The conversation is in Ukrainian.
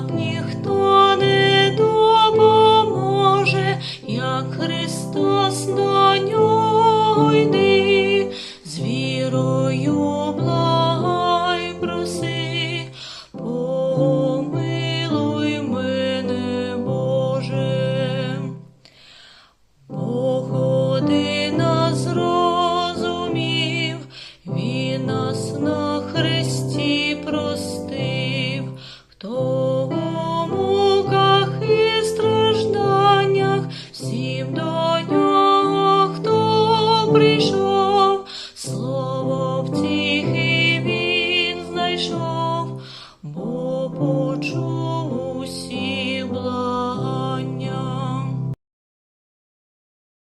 так ніхто не допоможе, як Христос до нього йди, з вірою благай проси, помилуй мене, Боже, Бог один нас зрозумів, Він нас на Христі. anjo.